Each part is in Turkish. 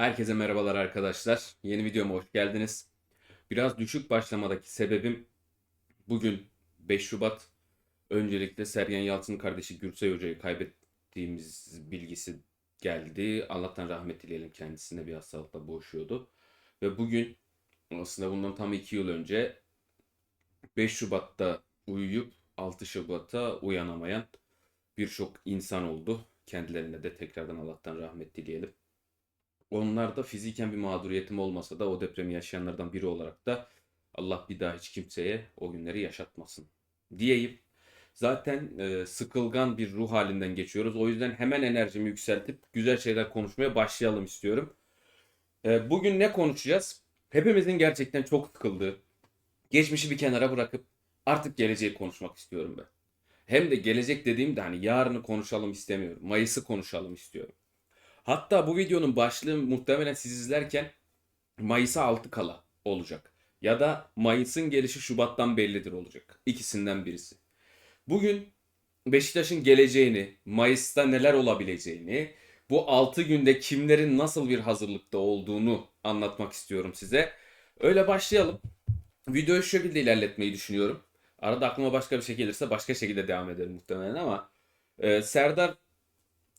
Herkese merhabalar arkadaşlar. Yeni videoma hoş geldiniz. Biraz düşük başlamadaki sebebim bugün 5 Şubat. Öncelikle Sergen Yalçın'ın kardeşi Gürsey Hoca'yı kaybettiğimiz bilgisi geldi. Allah'tan rahmet dileyelim kendisine bir hastalıkla boğuşuyordu. Ve bugün aslında bundan tam 2 yıl önce 5 Şubat'ta uyuyup 6 Şubat'a uyanamayan birçok insan oldu. Kendilerine de tekrardan Allah'tan rahmet dileyelim. Onlar da fiziken bir mağduriyetim olmasa da o depremi yaşayanlardan biri olarak da Allah bir daha hiç kimseye o günleri yaşatmasın diyeyim. Zaten e, sıkılgan bir ruh halinden geçiyoruz. O yüzden hemen enerjimi yükseltip güzel şeyler konuşmaya başlayalım istiyorum. E, bugün ne konuşacağız? Hepimizin gerçekten çok sıkıldığı, geçmişi bir kenara bırakıp artık geleceği konuşmak istiyorum ben. Hem de gelecek dediğimde hani yarını konuşalım istemiyorum. Mayıs'ı konuşalım istiyorum. Hatta bu videonun başlığı muhtemelen siz izlerken Mayıs'a 6 kala olacak. Ya da Mayıs'ın gelişi Şubat'tan bellidir olacak. İkisinden birisi. Bugün Beşiktaş'ın geleceğini, Mayıs'ta neler olabileceğini, bu 6 günde kimlerin nasıl bir hazırlıkta olduğunu anlatmak istiyorum size. Öyle başlayalım. Videoyu şu şekilde ilerletmeyi düşünüyorum. Arada aklıma başka bir şey gelirse başka şekilde devam ederim muhtemelen ama e, Serdar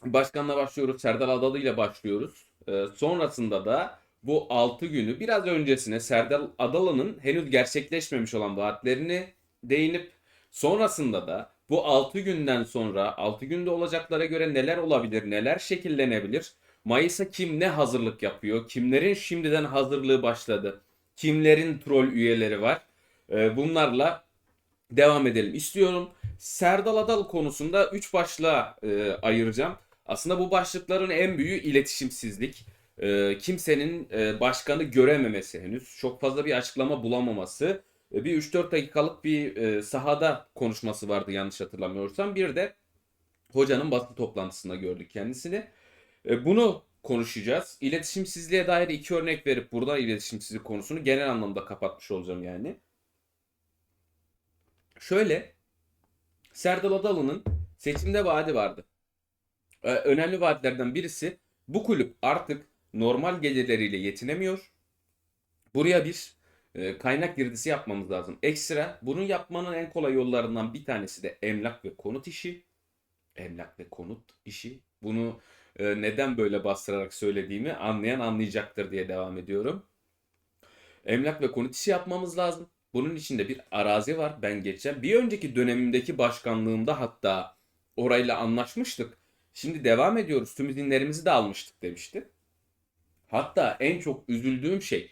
Başkanla başlıyoruz. Serdar Adalı ile başlıyoruz. Ee, sonrasında da bu 6 günü biraz öncesine Serdar Adalı'nın henüz gerçekleşmemiş olan vaatlerini değinip sonrasında da bu 6 günden sonra 6 günde olacaklara göre neler olabilir, neler şekillenebilir? Mayıs'a kim ne hazırlık yapıyor? Kimlerin şimdiden hazırlığı başladı? Kimlerin troll üyeleri var? Ee, bunlarla devam edelim istiyorum. Serdal Adalı konusunda 3 başlığa e, ayıracağım. Aslında bu başlıkların en büyüğü iletişimsizlik. Ee, kimsenin e, başkanı görememesi henüz. Çok fazla bir açıklama bulamaması. E, bir 3-4 dakikalık bir e, sahada konuşması vardı yanlış hatırlamıyorsam. Bir de hocanın basın toplantısında gördük kendisini. E, bunu konuşacağız. İletişimsizliğe dair iki örnek verip burada iletişimsizlik konusunu genel anlamda kapatmış olacağım yani. Şöyle Serdal Adalı'nın seçimde vaadi vardı. Ee, önemli vaatlerden birisi bu kulüp artık normal gelirleriyle yetinemiyor. Buraya bir e, kaynak girdisi yapmamız lazım. Ekstra bunu yapmanın en kolay yollarından bir tanesi de emlak ve konut işi. Emlak ve konut işi. Bunu e, neden böyle bastırarak söylediğimi anlayan anlayacaktır diye devam ediyorum. Emlak ve konut işi yapmamız lazım. Bunun içinde bir arazi var. Ben geçen bir önceki dönemimdeki başkanlığımda hatta orayla anlaşmıştık. Şimdi devam ediyoruz. Tüm izinlerimizi de almıştık demişti. Hatta en çok üzüldüğüm şey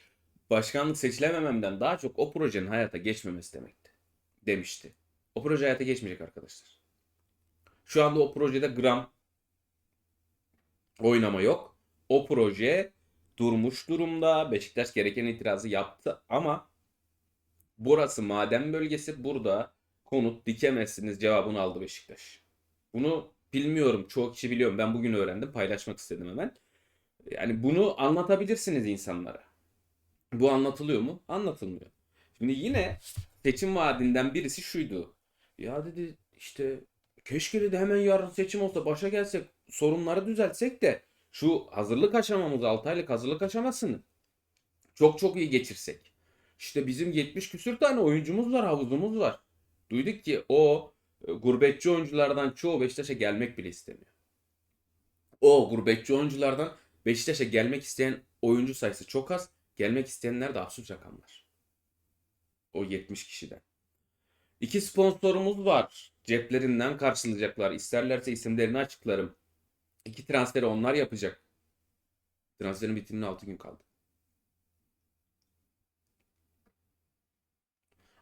başkanlık seçilemememden daha çok o projenin hayata geçmemesi demekti. Demişti. O proje hayata geçmeyecek arkadaşlar. Şu anda o projede gram oynama yok. O proje durmuş durumda. Beşiktaş gereken itirazı yaptı ama burası maden bölgesi. Burada konut dikemezsiniz cevabını aldı Beşiktaş. Bunu bilmiyorum. Çoğu kişi biliyorum. Ben bugün öğrendim. Paylaşmak istedim hemen. Yani bunu anlatabilirsiniz insanlara. Bu anlatılıyor mu? Anlatılmıyor. Şimdi yine seçim vaadinden birisi şuydu. Ya dedi işte keşke dedi hemen yarın seçim olsa başa gelsek sorunları düzeltsek de şu hazırlık aşamamız 6 aylık hazırlık aşamasını çok çok iyi geçirsek. İşte bizim 70 küsür tane oyuncumuz var, havuzumuz var. Duyduk ki o gurbetçi oyunculardan çoğu Beşiktaş'a gelmek bile istemiyor. O gurbetçi oyunculardan Beşiktaş'a gelmek isteyen oyuncu sayısı çok az. Gelmek isteyenler de absürt rakamlar. O 70 kişiden. İki sponsorumuz var. Ceplerinden karşılayacaklar. İsterlerse isimlerini açıklarım. İki transferi onlar yapacak. Transferin bitimine 6 gün kaldı.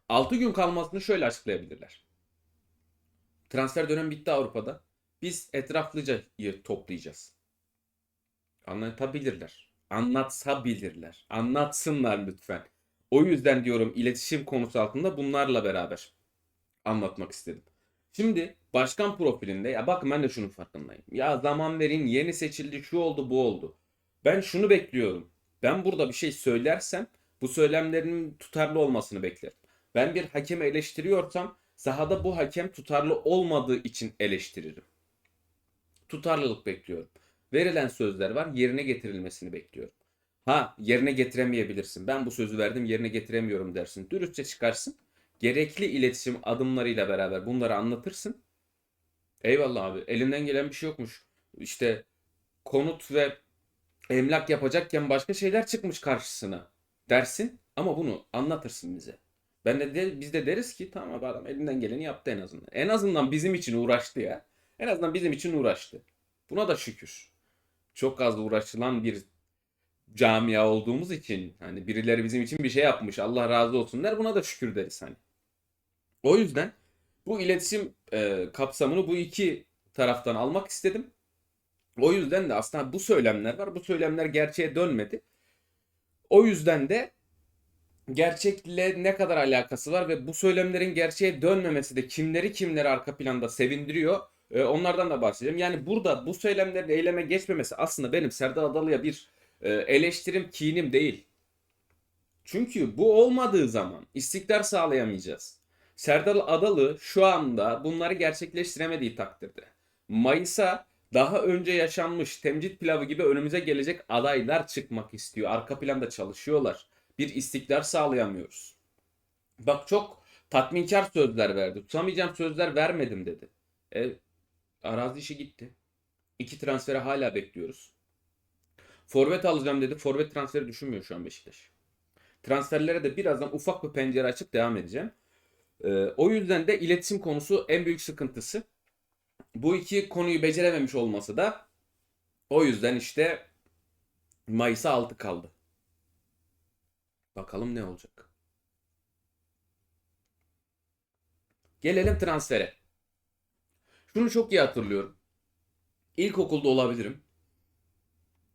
6 gün kalmasını şöyle açıklayabilirler. Transfer dönemi bitti Avrupa'da. Biz etraflıca toplayacağız. Anlatabilirler. Anlatsabilirler. Anlatsınlar lütfen. O yüzden diyorum iletişim konusu altında bunlarla beraber anlatmak istedim. Şimdi başkan profilinde ya bakın ben de şunun farkındayım. Ya zaman verin yeni seçildi şu oldu bu oldu. Ben şunu bekliyorum. Ben burada bir şey söylersem bu söylemlerin tutarlı olmasını beklerim. Ben bir hakemi eleştiriyorsam sahada bu hakem tutarlı olmadığı için eleştiririm. Tutarlılık bekliyorum. Verilen sözler var. Yerine getirilmesini bekliyorum. Ha yerine getiremeyebilirsin. Ben bu sözü verdim yerine getiremiyorum dersin. Dürüstçe çıkarsın. Gerekli iletişim adımlarıyla beraber bunları anlatırsın. Eyvallah abi. Elinden gelen bir şey yokmuş. İşte konut ve emlak yapacakken başka şeyler çıkmış karşısına dersin ama bunu anlatırsın bize. Ben de, de biz de deriz ki tamam abi adam elinden geleni yaptı en azından. En azından bizim için uğraştı ya. En azından bizim için uğraştı. Buna da şükür. Çok az uğraşılan bir camia olduğumuz için hani birileri bizim için bir şey yapmış Allah razı olsun der buna da şükür deriz hani. O yüzden bu iletişim e, kapsamını bu iki taraftan almak istedim. O yüzden de aslında bu söylemler var. Bu söylemler gerçeğe dönmedi. O yüzden de gerçekle ne kadar alakası var ve bu söylemlerin gerçeğe dönmemesi de kimleri kimleri arka planda sevindiriyor. E, onlardan da bahsedeceğim. Yani burada bu söylemlerin eyleme geçmemesi aslında benim Serdar Adalı'ya bir e, eleştirim, kinim değil. Çünkü bu olmadığı zaman istikrar sağlayamayacağız. Serdar Adalı şu anda bunları gerçekleştiremediği takdirde Mayıs'a daha önce yaşanmış temcit pilavı gibi önümüze gelecek adaylar çıkmak istiyor. Arka planda çalışıyorlar. Bir istikrar sağlayamıyoruz. Bak çok tatminkar sözler verdi. Tutamayacağım sözler vermedim dedi. E, arazi işi gitti. İki transferi hala bekliyoruz. Forvet alacağım dedi. Forvet transferi düşünmüyor şu an Beşiktaş. Transferlere de birazdan ufak bir pencere açıp devam edeceğim. Ee, o yüzden de iletişim konusu en büyük sıkıntısı. Bu iki konuyu becerememiş olması da o yüzden işte Mayıs'a 6 kaldı. Bakalım ne olacak. Gelelim transfere. Şunu çok iyi hatırlıyorum. İlkokulda olabilirim.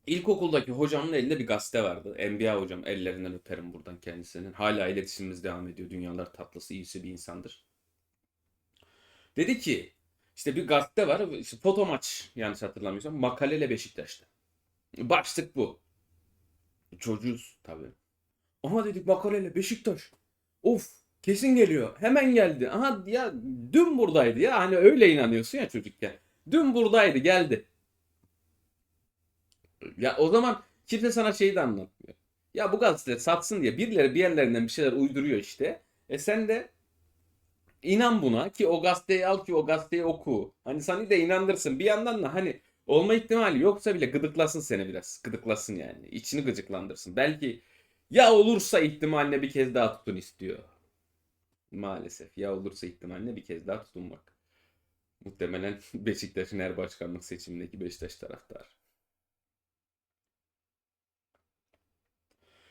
İlkokuldaki hocamın elinde bir gazete vardı. NBA hocam ellerinden öperim buradan kendisinin. Hala iletişimimiz devam ediyor. Dünyalar tatlısı, iyisi bir insandır. Dedi ki işte bir gazete var. İşte foto maç yanlış hatırlamıyorsam. Makalele Beşiktaş'ta. Başlık bu. Çocuğuz tabii. Aha dedik makalele Beşiktaş. Of kesin geliyor. Hemen geldi. Aha ya dün buradaydı ya. Hani öyle inanıyorsun ya çocukken. Dün buradaydı geldi. Ya o zaman kimse sana şeyi de anlatmıyor. Ya bu gazete satsın diye birileri bir yerlerinden bir şeyler uyduruyor işte. E sen de inan buna ki o gazeteyi al ki o gazeteyi oku. Hani seni de inandırsın. Bir yandan da hani olma ihtimali yoksa bile gıdıklasın seni biraz. Gıdıklasın yani. İçini gıcıklandırsın. Belki ya olursa ihtimaline bir kez daha tutun istiyor. Maalesef ya olursa ihtimaline bir kez daha tutunmak. Muhtemelen Beşiktaş'ın her başkanlık seçimindeki Beşiktaş taraftarı.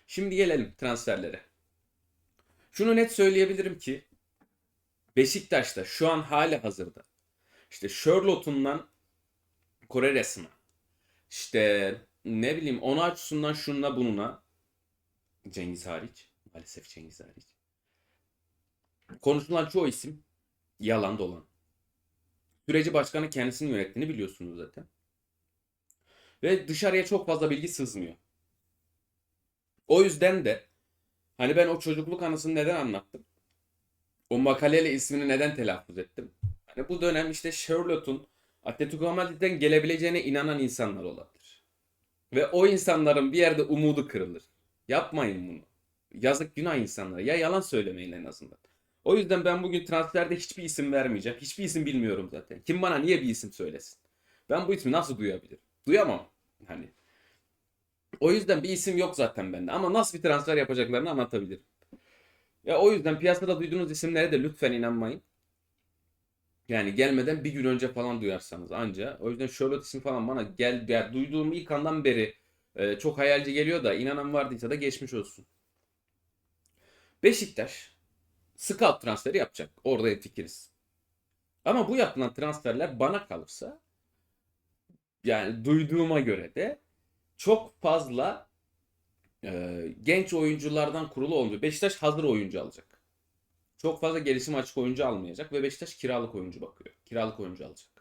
Şimdi gelelim transferlere. Şunu net söyleyebilirim ki Beşiktaş'ta şu an hali hazırda işte Charlotte'undan Koreres'ine işte ne bileyim Onaçu'sundan şununa bununa Cengiz hariç maalesef Cengiz hariç konuşulan çoğu isim yalan dolan. Süreci başkanı kendisinin yönettiğini biliyorsunuz zaten. Ve dışarıya çok fazla bilgi sızmıyor. O yüzden de hani ben o çocukluk anısını neden anlattım? O makaleyle ismini neden telaffuz ettim? Hani bu dönem işte Charlotte'un Atletico Madrid'den gelebileceğine inanan insanlar olabilir. Ve o insanların bir yerde umudu kırılır. Yapmayın bunu. Yazık günah insanlara. Ya yalan söylemeyin en azından. O yüzden ben bugün transferde hiçbir isim vermeyeceğim. Hiçbir isim bilmiyorum zaten. Kim bana niye bir isim söylesin? Ben bu ismi nasıl duyabilirim? Duyamam. Hani o yüzden bir isim yok zaten bende. Ama nasıl bir transfer yapacaklarını anlatabilirim. Ya o yüzden piyasada duyduğunuz isimlere de lütfen inanmayın. Yani gelmeden bir gün önce falan duyarsanız anca. O yüzden Charlotte isim falan bana gel ya duyduğum ilk andan beri e, çok hayalci geliyor da inanan vardıysa da geçmiş olsun. Beşiktaş scout transferi yapacak. Orada fikiriz. Ama bu yapılan transferler bana kalırsa yani duyduğuma göre de çok fazla e, genç oyunculardan kurulu olmuyor. Beşiktaş hazır oyuncu alacak. Çok fazla gelişim açık oyuncu almayacak ve Beşiktaş kiralık oyuncu bakıyor. Kiralık oyuncu alacak.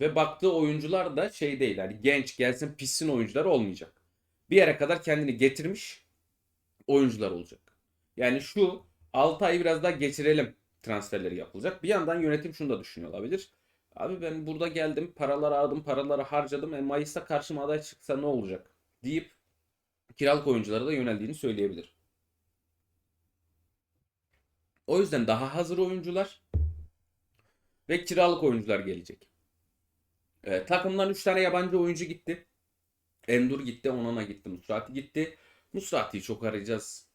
Ve baktığı oyuncular da şey değil. Hani genç gelsin pissin oyuncular olmayacak. Bir yere kadar kendini getirmiş oyuncular olacak. Yani şu 6 ayı biraz daha geçirelim transferleri yapılacak. Bir yandan yönetim şunu da düşünüyor olabilir. Abi ben burada geldim, paraları aldım, paraları harcadım. E, Mayıs'ta karşıma aday çıksa ne olacak? deyip kiralık oyunculara da yöneldiğini söyleyebilir. O yüzden daha hazır oyuncular ve kiralık oyuncular gelecek. E, takımdan 3 tane yabancı oyuncu gitti. Endur gitti, Onana gitti, Musrati gitti. Musrati'yi çok arayacağız.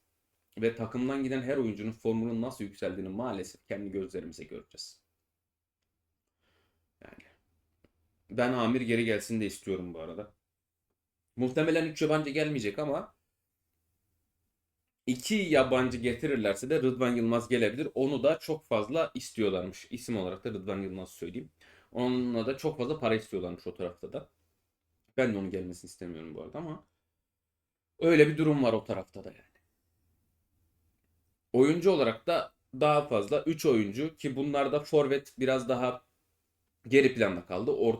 Ve takımdan giden her oyuncunun formunun nasıl yükseldiğini maalesef kendi gözlerimize göreceğiz. Yani ben Amir geri gelsin de istiyorum bu arada. Muhtemelen 3 yabancı gelmeyecek ama 2 yabancı getirirlerse de Rıdvan Yılmaz gelebilir. Onu da çok fazla istiyorlarmış. İsim olarak da Rıdvan Yılmaz söyleyeyim. Onunla da çok fazla para istiyorlarmış o tarafta da. Ben de onun gelmesini istemiyorum bu arada ama öyle bir durum var o tarafta da yani. Oyuncu olarak da daha fazla 3 oyuncu ki bunlarda forvet biraz daha geri planda kaldı. Or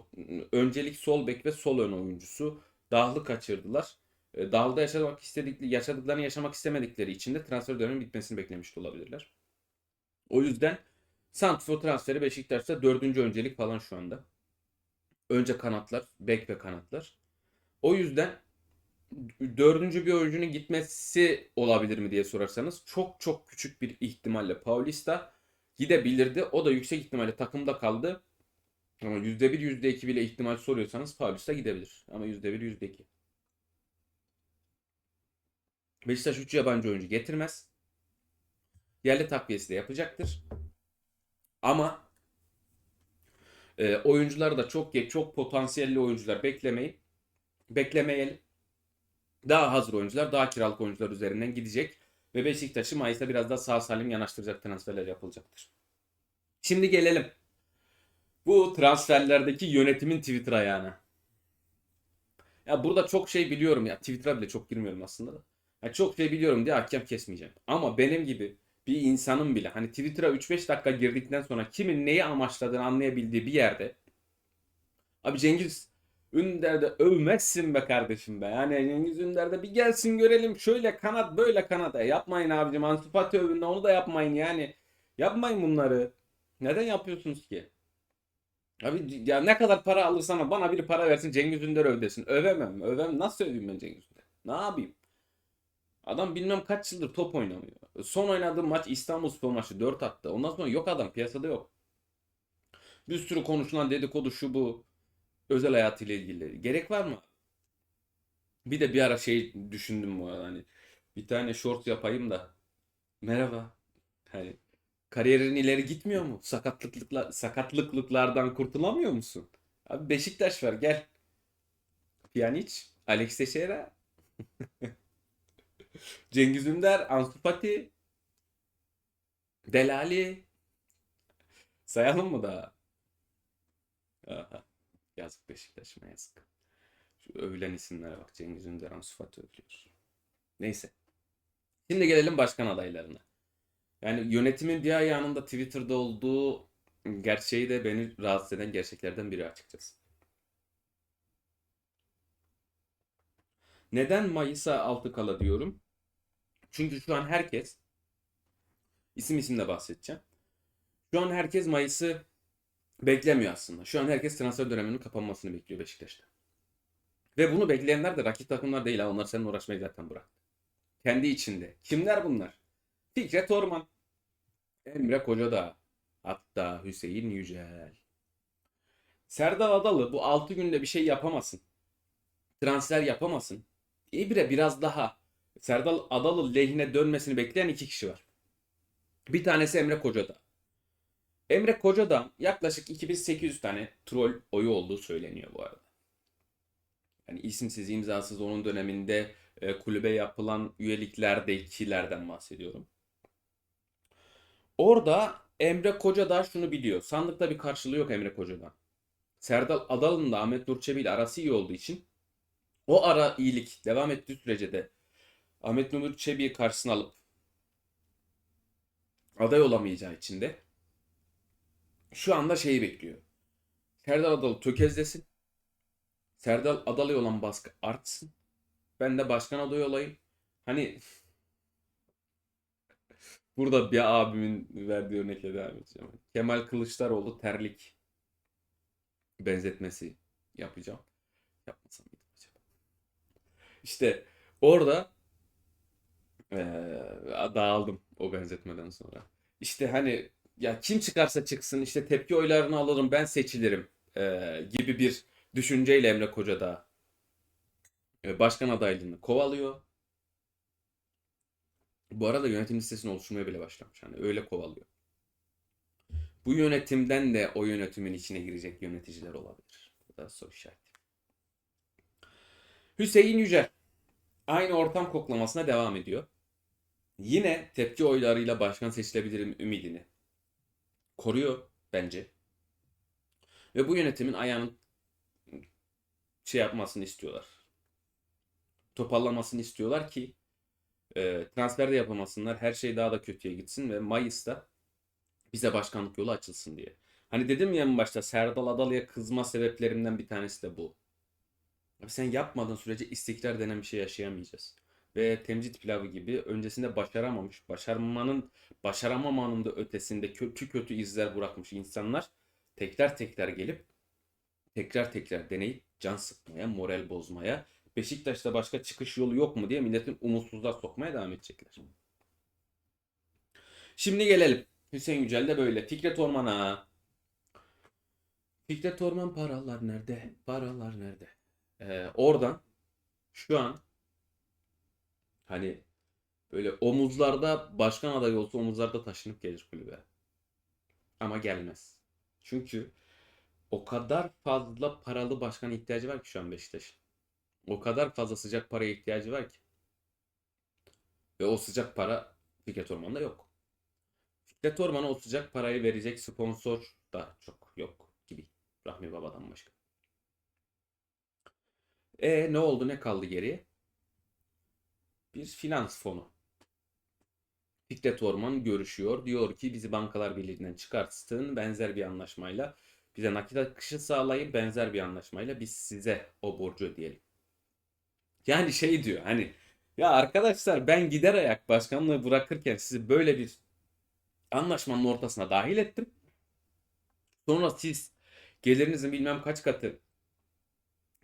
öncelik sol bek ve sol ön oyuncusu Dahlı kaçırdılar. E, Dahlı'da yaşamak istedikleri, yaşadıklarını yaşamak istemedikleri için de transfer döneminin bitmesini beklemiş olabilirler. O yüzden Santrfor transferi Beşiktaş'ta dördüncü öncelik falan şu anda. Önce kanatlar, bek ve kanatlar. O yüzden dördüncü bir oyuncunun gitmesi olabilir mi diye sorarsanız çok çok küçük bir ihtimalle Paulista gidebilirdi. O da yüksek ihtimalle takımda kaldı. Ama %1 %2 bile ihtimal soruyorsanız Paulista gidebilir. Ama %1 %2. Beşiktaş 3 yabancı oyuncu getirmez. Yerli takviyesi de yapacaktır. Ama e, oyuncular da çok geç, çok potansiyelli oyuncular beklemeyin. Beklemeyelim. Daha hazır oyuncular, daha kiralık oyuncular üzerinden gidecek. Ve Beşiktaş'ı Mayıs'ta biraz daha sağ salim yanaştıracak transferler yapılacaktır. Şimdi gelelim. Bu transferlerdeki yönetimin Twitter ayağına. Ya burada çok şey biliyorum ya. Twitter'a bile çok girmiyorum aslında da. Ya çok şey biliyorum diye hakem kesmeyeceğim. Ama benim gibi bir insanın bile hani Twitter'a 3-5 dakika girdikten sonra kimin neyi amaçladığını anlayabildiği bir yerde Abi Cengiz Ünder'de övmezsin be kardeşim be. Yani Cengiz Ünder'de bir gelsin görelim. Şöyle kanat böyle kanat. E yapmayın abicim. Ansu Fati övünde onu da yapmayın yani. Yapmayın bunları. Neden yapıyorsunuz ki? Abi ya ne kadar para alırsan bana biri para versin Cengiz Ünder öv desin. Övemem. Övemem. Nasıl öveyim ben Cengiz Ünder? Ne yapayım? Adam bilmem kaç yıldır top oynamıyor. Son oynadığı maç İstanbulspor maçı 4 attı. Ondan sonra yok adam piyasada yok. Bir sürü konuşulan dedikodu şu bu. Özel hayatıyla ilgili. Gerek var mı? Bir de bir ara şey düşündüm bu arada hani. Bir tane short yapayım da. Merhaba. Hani kariyerin ileri gitmiyor mu? Sakatlıklar, sakatlıklardan kurtulamıyor musun? Abi Beşiktaş var gel. Pjanic, Alex Teixeira, Cengiz Ünder, Ansu Fati, Delali. Sayalım mı daha? Aha. Yazık Beşiktaş'ıma yazık. Şu övülen isimlere bak. Cengiz Ünder, Ansu Fati övülüyor. Neyse. Şimdi gelelim başkan adaylarına. Yani yönetimin bir ayağının da Twitter'da olduğu gerçeği de beni rahatsız eden gerçeklerden biri açıkçası. Neden Mayıs'a altı kala diyorum? Çünkü şu an herkes isim isimle bahsedeceğim. Şu an herkes Mayıs'ı beklemiyor aslında. Şu an herkes transfer döneminin kapanmasını bekliyor Beşiktaş'ta. Ve bunu bekleyenler de rakip takımlar değil. Onlar senin uğraşmayı zaten bırak. Kendi içinde. Kimler bunlar? Fikret Orman, Emre Kocadağ, hatta Hüseyin Yücel. Serdar Adalı bu 6 günde bir şey yapamasın. Transfer yapamasın. İbre biraz daha Serdar Adalı lehine dönmesini bekleyen iki kişi var. Bir tanesi Emre Kocadağ. Emre Kocadağ yaklaşık 2800 tane troll oyu olduğu söyleniyor bu arada. Yani isimsiz imzasız onun döneminde e, kulübe yapılan üyeliklerdekilerden bahsediyorum. Orada Emre Kocadağ şunu biliyor. Sandıkta bir karşılığı yok Emre Kocadağ. Serdal Adalı'nın da Ahmet Nurçebi ile arası iyi olduğu için o ara iyilik devam ettiği sürece de Ahmet Nur Çebi'yi karşısına alıp aday olamayacağı için de şu anda şeyi bekliyor. Serdal Adalı tökezlesin. Serdal Adalı'ya olan baskı artsın. Ben de başkan adayı olayım. Hani burada bir abimin verdiği örnekle devam edeceğim. Kemal Kılıçdaroğlu terlik. benzetmesi yapacağım. Yapmasam mıydım acaba? İşte orada eee, dağıldım o benzetmeden sonra. İşte hani ya kim çıkarsa çıksın işte tepki oylarını alırım ben seçilirim eee, gibi bir düşünceyle Emre Kocadağ e, başkan adaylığını kovalıyor. Bu arada yönetim listesini oluşturmaya bile başlamış. Hani öyle kovalıyor. Bu yönetimden de o yönetimin içine girecek yöneticiler olabilir. Bu da soru işareti. Hüseyin Yücel aynı ortam koklamasına devam ediyor. Yine tepki oylarıyla başkan seçilebilirim ümidini koruyor bence. Ve bu yönetimin ayağının şey yapmasını istiyorlar. Toparlamasını istiyorlar ki e, transfer de yapamasınlar. Her şey daha da kötüye gitsin ve Mayıs'ta bize başkanlık yolu açılsın diye. Hani dedim ya en başta Serdal Adalı'ya kızma sebeplerimden bir tanesi de bu. Sen yapmadığın sürece istikrar denen bir şey yaşayamayacağız. Ve temcit pilavı gibi öncesinde başaramamış, başarmanın, başaramamanın da ötesinde kötü kötü izler bırakmış insanlar tekrar tekrar gelip tekrar tekrar deneyip can sıkmaya, moral bozmaya, Beşiktaş'ta başka çıkış yolu yok mu diye milletin umutsuzluğa sokmaya devam edecekler. Şimdi gelelim. Hüseyin Yücel de böyle. Fikret Orman'a. Fikret Orman paralar nerede? Paralar nerede? Ee, oradan şu an hani böyle omuzlarda başkan adayı olsa omuzlarda taşınıp gelir kulübe. Ama gelmez. Çünkü o kadar fazla paralı başkan ihtiyacı var ki şu an Beşiktaş'ın. O kadar fazla sıcak paraya ihtiyacı var ki. Ve o sıcak para Fikret Orman'da yok. Fikret Orman'a o sıcak parayı verecek sponsor da çok yok gibi. Rahmi Baba'dan başka. E ne oldu ne kaldı geriye? Bir finans fonu. Fikret Orman görüşüyor. Diyor ki bizi Bankalar Birliği'nden çıkartsın benzer bir anlaşmayla. Bize nakit akışı sağlayın benzer bir anlaşmayla biz size o borcu ödeyelim. Yani şey diyor hani ya arkadaşlar ben gider ayak başkanlığı bırakırken sizi böyle bir anlaşmanın ortasına dahil ettim. Sonra siz gelirinizin bilmem kaç katı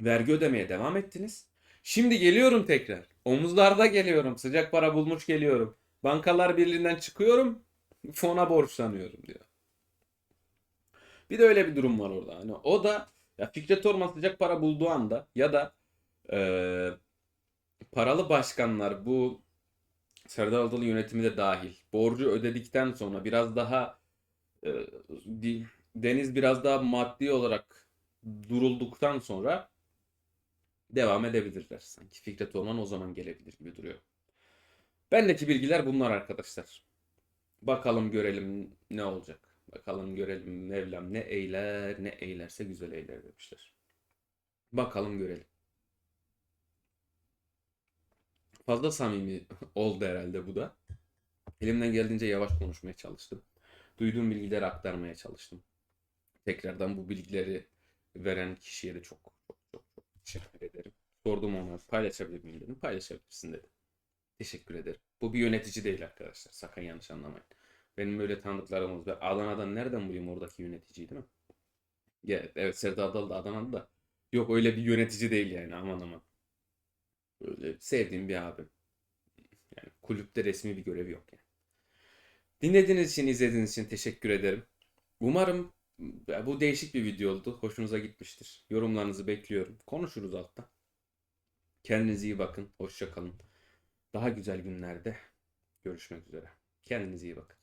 vergi ödemeye devam ettiniz. Şimdi geliyorum tekrar. Omuzlarda geliyorum. Sıcak para bulmuş geliyorum. Bankalar Birliği'nden çıkıyorum. Fona borçlanıyorum diyor. Bir de öyle bir durum var orada. Hani o da ya Fikret Orman sıcak para bulduğu anda ya da eee, paralı başkanlar bu Serdar Adalı yönetimi de dahil borcu ödedikten sonra biraz daha e, deniz biraz daha maddi olarak durulduktan sonra devam edebilirler. Sanki Fikret Orman o zaman gelebilir gibi duruyor. Bendeki bilgiler bunlar arkadaşlar. Bakalım görelim ne olacak. Bakalım görelim Mevlam ne eyler ne eylerse güzel eyler demişler. Bakalım görelim. Fazla samimi oldu herhalde bu da. Elimden geldiğince yavaş konuşmaya çalıştım. Duyduğum bilgileri aktarmaya çalıştım. Tekrardan bu bilgileri veren kişiye de çok teşekkür ederim. Sordum ona paylaşabilir miyim dedim. Paylaşabilirsin dedi. Teşekkür ederim. Bu bir yönetici değil arkadaşlar. Sakın yanlış anlamayın. Benim böyle tanıdıklarımız var. Adana'dan nereden bulayım oradaki yöneticiyi değil mi? Ya, evet Serdar Adalı da Adana'da da. Yok öyle bir yönetici değil yani aman aman. Böyle sevdiğim bir abim. Yani kulüpte resmi bir görevi yok yani. Dinlediğiniz için, izlediğiniz için teşekkür ederim. Umarım bu değişik bir video oldu. Hoşunuza gitmiştir. Yorumlarınızı bekliyorum. Konuşuruz altta. Kendinize iyi bakın. Hoşça kalın. Daha güzel günlerde görüşmek üzere. Kendinize iyi bakın.